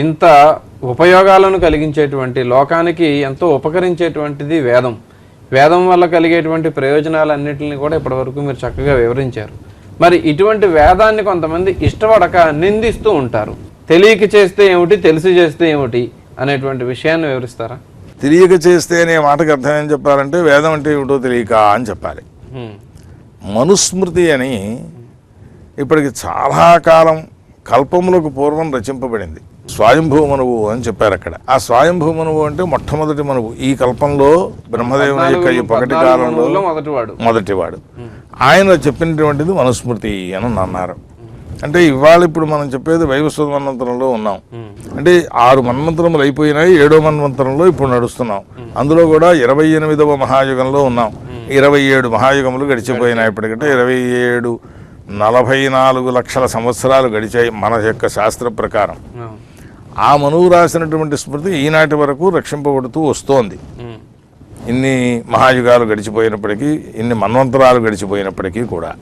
ఇంత ఉపయోగాలను కలిగించేటువంటి లోకానికి ఎంతో ఉపకరించేటువంటిది వేదం. వేదం వల్ల కలిగేటువంటి ప్రయోజనాలన్నింటినీ కూడా ఇప్పటివరకు మీరు చక్కగా వివరించారు. మరి ఇటువంటి వేదాన్ని కొంతమంది ఇష్టపడక నిందిస్తూ ఉంటారు. తెలియక చేస్తే ఏమిటి తెలిసి చేస్తే ఏమిటి అనేటువంటి విషయాన్ని వివరిస్తారా? తెలియక చేస్తే అనే మాటకు అర్థం ఏం చెప్పాలంటే వేదం అంటే ఏమిటో తెలియక అని చెప్పాలి. మనుస్మృతి అని ఇప్పటికి చాలా కాలం కల్పములకు పూర్వం రచింపబడింది. స్వయంభూ మనువు అని చెప్పారు అక్కడ. ఆ స్వయంభూ మనువు అంటే మొట్టమొదటి మనువు. ఈ కల్పంలో బ్రహ్మదేవుని యొక్క ఈ పగటి కాలంలో మొదటివాడు. ఆయన చెప్పినటువంటిది మనుస్మృతి అని అన్నారు అంటే ఇవాళ ఇప్పుడు మనం చెప్పేది వైవస్వత మన్వంతరంలో ఉన్నాం. అంటే ఆరు మన్వంతరములు అయిపోయినాయి ఏడో మన్వంతరంలో ఇప్పుడు నడుస్తున్నాం. అందులో కూడా ఇరవై ఎనిమిదవ మహాయుగంలో ఉన్నాం. ఇరవై ఏడు మహాయుగములు గడిచిపోయినాయి ఇప్పటికంటే ఇరవై ఏడు నలభై నాలుగు లక్షల సంవత్సరాలు గడిచాయి మన యొక్క శాస్త్ర ప్రకారం. ఆ మనువు రాసినటువంటి స్మృతి ఈనాటి వరకు రక్షింపబడుతూ వస్తోంది. ఇన్ని మహాయుగాలు గడిచిపోయినప్పటికీ ఇన్ని మన్వంతరాలు గడిచిపోయినప్పటికీ కూడా.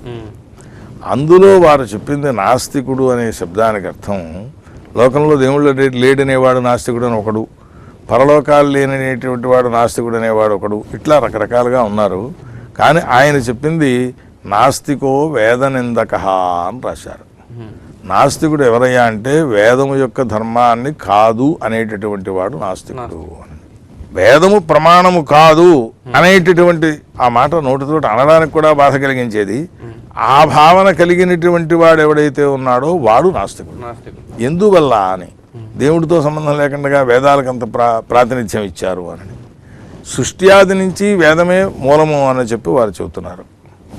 అందులో వారు చెప్పింది నాస్తికుడు అనే శబ్దానికి అర్థం లోకంలో దేవుళ్ళు లేడనేవాడు నాస్తికుడు అని ఒకడు పరలోకాలు లేననేటువంటి వాడు నాస్తికుడు అనేవాడు ఒకడు ఇట్లా రకరకాలుగా ఉన్నారు కానీ ఆయన చెప్పింది నాస్తికో వేదనిందక అని రాశారు. నాస్తికుడు ఎవరయ్యా అంటే వేదము యొక్క ధర్మాన్ని కాదు అనేటటువంటి వాడు నాస్తికుడు వేదము ప్రమాణము కాదు అనేటటువంటి ఆ మాట నోటితోటి అనడానికి కూడా బాధ కలిగించేది. ఆ భావన కలిగినటువంటి వాడు ఎవడైతే ఉన్నాడో వాడు నాస్తికుడు. నాస్తికుడు. ఎందువల్ల అని? దేవుడితో సంబంధం లేకుండా వేదాలకు అంత ప్రా ప్రాతినిధ్యం ఇచ్చారు అని. సృష్ట్యాది నుంచి వేదమే మూలము అని చెప్పి వారు చెబుతున్నారు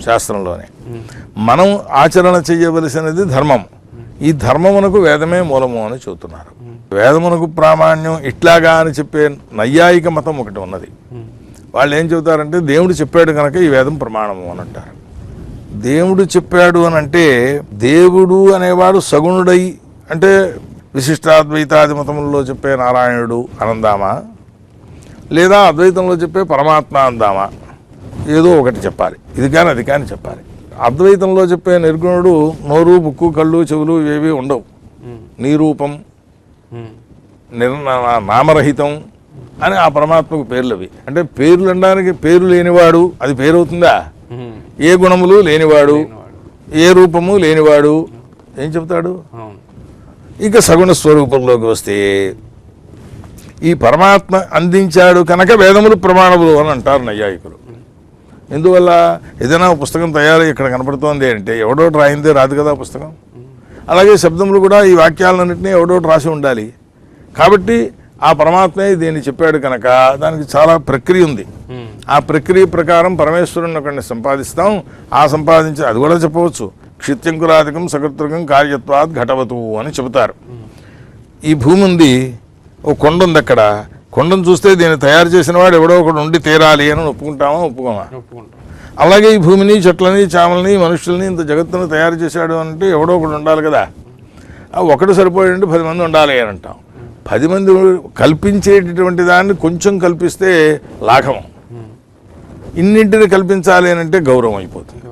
శాస్త్రంలోనే. మనం ఆచరణ చేయవలసినది ధర్మం. ఈ ధర్మమునకు వేదమే మూలము అని చెబుతున్నారు. వేదమునకు ప్రామాణ్యం ఇట్లాగా అని చెప్పే నైయాయిక మతం ఒకటి ఉన్నది. వాళ్ళు ఏం చెబుతారంటే దేవుడు చెప్పాడు కనుక ఈ వేదం ప్రమాణము అని అంటారు. దేవుడు చెప్పాడు అని అంటే దేవుడు అనేవాడు సగుణుడై అంటే విశిష్టాద్వైతాది మతములలో చెప్పే నారాయణుడు అనందామా? లేదా అద్వైతంలో చెప్పే పరమాత్మ అందామా? ఏదో ఒకటి చెప్పాలి. ఇది కానీ అది కానీ చెప్పాలి. అద్వైతంలో చెప్పే నిర్గుణుడు నోరు ముక్కు కళ్ళు చెవులు ఇవేవి ఉండవు. నీరూపం. నిర్ నామరహితం అని ఆ పరమాత్మకు పేర్లు అవి అంటే పేర్లు అనడానికి పేరు లేనివాడు అది పేరు అవుతుందా. ఏ గుణములు లేనివాడు వాడు. ఏ రూపము లేనివాడు ఏం చెప్తాడు ఇక సగుణ స్వరూపంలోకి వస్తే ఈ పరమాత్మ అందించాడు కనుక వేదములు ప్రమాణములు అని అంటారు నైయాయికులు ఎందువల్ల ఏదైనా పుస్తకం తయారు ఇక్కడ కనపడుతోంది అంటే ఎవడోటి రాయిందే రాదు కదా పుస్తకం? అలాగే శబ్దములు కూడా ఈ వాక్యాలన్నింటినీ ఎవడోటి రాసి ఉండాలి. కాబట్టి ఆ పరమాత్మే దీన్ని చెప్పాడు కనుక దానికి చాలా ప్రక్రియ ఉంది. ఆ ప్రక్రియ ప్రకారం పరమేశ్వరుని ఒకరిని సంపాదిస్తాం. ఆ సంపాదించి అది కూడా చెప్పవచ్చు. క్షిత్యంకురాధికం సకృతృకం కార్యత్వాత్ ఘటవతు అని చెబుతారు. ఈ భూమి ఉంది ఓ కొండ ఉంది అక్కడ కొండను చూస్తే దీన్ని తయారు చేసిన వాడు ఎవడో ఒకడు ఉండి తీరాలి అని ఒప్పుకుంటామా? ఒప్పుకోమా? ఒప్పుకుంటాం. అలాగే ఈ భూమిని చెట్లని చామల్ని మనుషుల్ని ఇంత జగత్తును తయారు చేశాడు అంటే ఎవడో ఒకడు ఉండాలి కదా. ఒకడు సరిపోయాడంటే పది మంది ఉండాలి అని అంటాం. పది మంది కల్పించేటటువంటి దాన్ని కొంచెం కల్పిస్తే లాఘవం. ఇన్నింటిని కల్పించాలి అని అంటే గౌరవం అయిపోతుంది.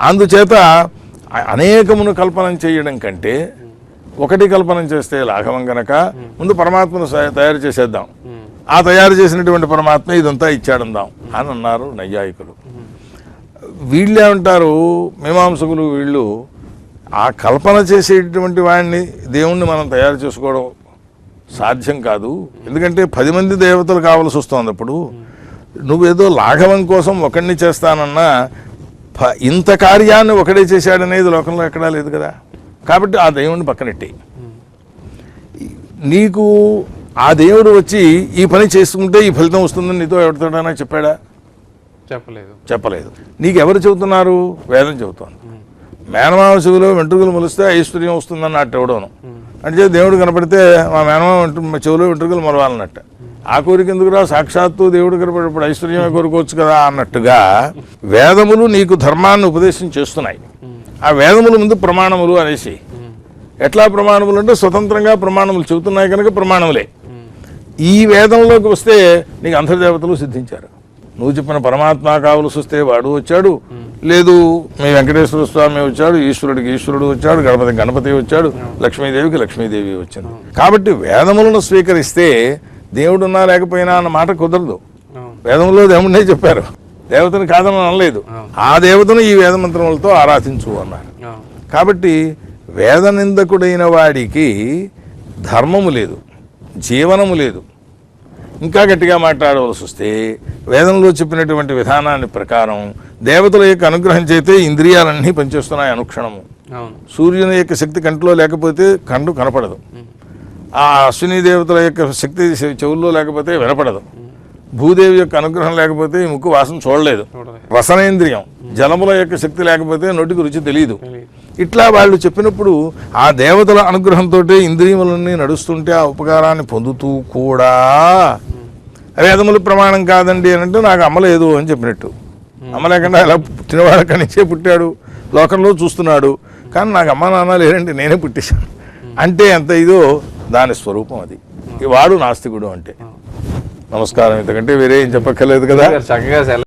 అందుచేత అనేకమును కల్పన చేయడం కంటే ఒకటి కల్పన చేస్తే లాఘవం గనక ముందు పరమాత్మను తయారు చేసేద్దాం. ఆ తయారు చేసినటువంటి పరమాత్మ ఇదంతా ఇచ్చాడందాం అని అన్నారు నైయాయికులు. వీళ్ళే ఉంటారు మీమాంసకులు వీళ్ళు ఆ కల్పన చేసేటటువంటి వాడిని దేవుణ్ణి మనం తయారు చేసుకోవడం సాధ్యం కాదు. ఎందుకంటే పది మంది దేవతలు కావాల్సి వస్తుంది అప్పుడు. నువ్వేదో లాఘవం కోసం ఒకడిని చేస్తానన్నా ఇంత కార్యాన్ని ఒకడే చేశాడనేది లోకంలో ఎక్కడా లేదు కదా. కాబట్టి ఆ దేవుణ్ణి పక్కనెట్టి. నీకు ఆ దేవుడు వచ్చి ఈ పని చేసుకుంటే ఈ ఫలితం వస్తుందని నీతో ఎవరితోడైనా చెప్పాడా? చెప్పలేదు. చెప్పలేదు. నీకు ఎవరు చెబుతున్నారు? వేదం చెబుతోంది. మేనమామ చెవిలో వెంట్రుకలు మొలిస్తే ఐశ్వర్యం వస్తుందని అట్టు ఎవడోను. అంటే దేవుడు కనపడితే మా మేనమామ చెవిలో వెంట్రుకలు మొలవాలన్నట్ట. ఆ కోరిక ఎందుకురా సాక్షాత్తు దేవుడు కనపడినప్పుడు ఐశ్వర్యమే కోరుకోవచ్చు కదా అన్నట్టుగా వేదములు నీకు ధర్మాన్ని ఉపదేశం చేస్తున్నాయి. ఆ వేదములు ముందు ప్రమాణములు అనేసి. ఎట్లా ప్రమాణములు అంటే స్వతంత్రంగా ప్రమాణములు చెబుతున్నాయి కనుక ప్రమాణములే. ఈ వేదంలోకి వస్తే నీకు అంతర్దేవతలు సిద్ధించారు. నువ్వు చెప్పిన పరమాత్మ కావలసి వస్తే వాడు వచ్చాడు. లేదు మీ వెంకటేశ్వర స్వామి వచ్చాడు ఈశ్వరుడికి ఈశ్వరుడు వచ్చాడు గణపతి గణపతి వచ్చాడు లక్ష్మీదేవికి లక్ష్మీదేవి వచ్చింది. కాబట్టి వేదములను స్వీకరిస్తే దేవుడు ఉన్నా లేకపోయినా అన్న మాట కుదరదు. వేదంలో దేవుడినే చెప్పారు. దేవతను కాదని అనలేదు. ఆ. దేవతను ఈ వేద మంత్రములతో ఆరాధించు అన్నారు. కాబట్టి వేద నిందకుడైన వాడికి ధర్మము లేదు జీవనము లేదు. ఇంకా గట్టిగా మాట్లాడవలసి వస్తే వేదంలో చెప్పినటువంటి విధానాన్ని ప్రకారం దేవతల యొక్క అనుగ్రహం చేతే ఇంద్రియాలన్నీ పనిచేస్తున్నాయి అనుక్షణము. సూర్యుని యొక్క శక్తి కంటిలో లేకపోతే కండు కనపడదు. ఆ అశ్విని దేవతల యొక్క శక్తి చెవుల్లో లేకపోతే వినపడదు. భూదేవి యొక్క అనుగ్రహం లేకపోతే ఈ ముక్కు వాసన చూడలేదు. రసనేంద్రియం జలముల యొక్క శక్తి లేకపోతే నోటికి రుచి తెలియదు. ఇట్లా వాళ్ళు చెప్పినప్పుడు ఆ దేవతల అనుగ్రహంతో ఇంద్రియములన్నీ నడుస్తుంటే ఆ ఉపకారాన్ని పొందుతూ కూడా వేదములు ప్రమాణం కాదండి అని అంటే నాకు అమ్మలేదు అని చెప్పినట్టు. అమ్మ లేకుండా ఇలా పుట్టినవాడు అక్కడి నుంచే పుట్టాడు? లోకంలో చూస్తున్నాడు. కానీ నాకు అమ్మ నాన్న లేరండి నేనే పుట్టేశాను. అంటే ఎంత ఇదో దాని స్వరూపం అది. ఈ వాడు నాస్తికుడు అంటే. నమస్కారం ఎందుకంటే వేరే ఏం చెప్పక్కర్లేదు కదా? చక్కగా